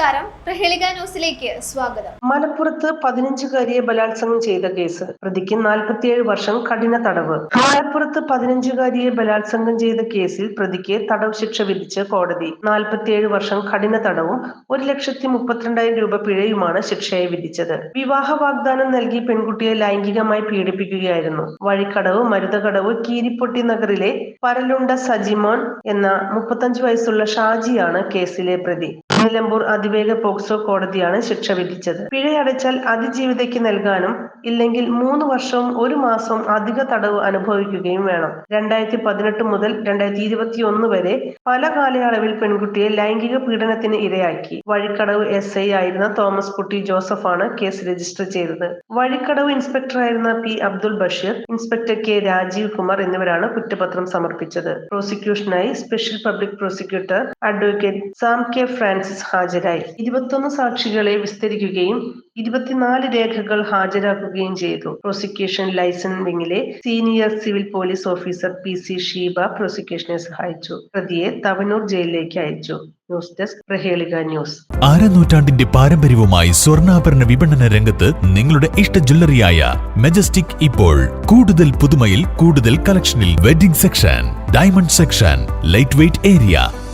നമസ്കാരം. പ്രഹേളിക ന്യൂസിലേക്ക് സ്വാഗതം. മലപ്പുറത്ത് പതിനഞ്ചുകാരിയെ ബലാത്സംഗം ചെയ്ത കേസ്. പ്രതിക്ക് നാൽപ്പത്തിയേഴ് വർഷം കഠിന തടവ്. മലപ്പുറത്ത് പതിനഞ്ചുകാരിയെ ബലാത്സംഗം ചെയ്ത കേസിൽ പ്രതിക്ക് തടവ് ശിക്ഷ വിധിച്ച് കോടതി. നാൽപ്പത്തിയേഴ് വർഷം കഠിന തടവും ഒരു ലക്ഷത്തി മുപ്പത്തിരണ്ടായിരം രൂപ പിഴയുമാണ് ശിക്ഷയായി വിധിച്ചത്. വിവാഹ വാഗ്ദാനം നൽകി പെൺകുട്ടിയെ ലൈംഗികമായി പീഡിപ്പിക്കുകയായിരുന്നു. വഴിക്കടവ് മരുതകടവ് കീരിപ്പൊട്ടി നഗറിലെ പരലുണ്ട സജിമോൻ എന്ന മുപ്പത്തഞ്ച് വയസ്സുള്ള ഷാജിയാണ് കേസിലെ പ്രതി. നിലമ്പൂർ അതിവേഗ പോക്സോ കോടതിയാണ് ശിക്ഷ വിധിച്ചത്. പിഴയടച്ചാൽ അതിജീവിതയ്ക്ക് നൽകാനും ഇല്ലെങ്കിൽ മൂന്ന് വർഷവും ഒരു മാസവും അധിക തടവ് അനുഭവിക്കുകയും വേണം. രണ്ടായിരത്തി പതിനെട്ട് മുതൽ രണ്ടായിരത്തി ഇരുപത്തി ഒന്ന് വരെ പല കാലയളവിൽ പെൺകുട്ടിയെ ലൈംഗിക പീഡനത്തിന് ഇരയാക്കി. വഴിക്കടവ് എസ് ഐ ആയിരുന്ന തോമസ് കുട്ടി ജോസഫാണ് കേസ് രജിസ്റ്റർ ചെയ്തത്. Vazhikkadavu ഇൻസ്പെക്ടറായിരുന്ന P Abdul Basheer inspector K Rajeev Kumar എന്നിവരാണ് കുറ്റപത്രം സമർപ്പിച്ചത്. പ്രോസിക്യൂഷനായി special public prosecutor advocate Sam K Francis ഹാജരായി. ഇരുപത്തൊന്ന് സാക്ഷികളെ വിസ്തരിക്കുകയും ഇരുപത്തിനാല് രേഖകൾ ഹാജരാക്കുകയും ചെയ്തു. Prosecution ലൈസൻസിംഗിലെ senior civil police officer P C Sheeba പ്രോസിക്യൂഷനെ സഹായിച്ചു. പ്രതിയെ തവനൂർ ജയിലിലേക്ക് അയച്ചു. News desk Prahelika news. അരനൂറ്റാണ്ടിന്റെ പാരമ്പര്യവുമായി സ്വർണാഭരണ വിപണന രംഗത്ത് നിങ്ങളുടെ ഇഷ്ട ജ്വല്ലറിയായ മെജസ്റ്റിക് ഇപ്പോൾ കൂടുതൽ പുതുമയിൽ കൂടുതൽ കളക്ഷനിൽ wedding section diamond section light weight area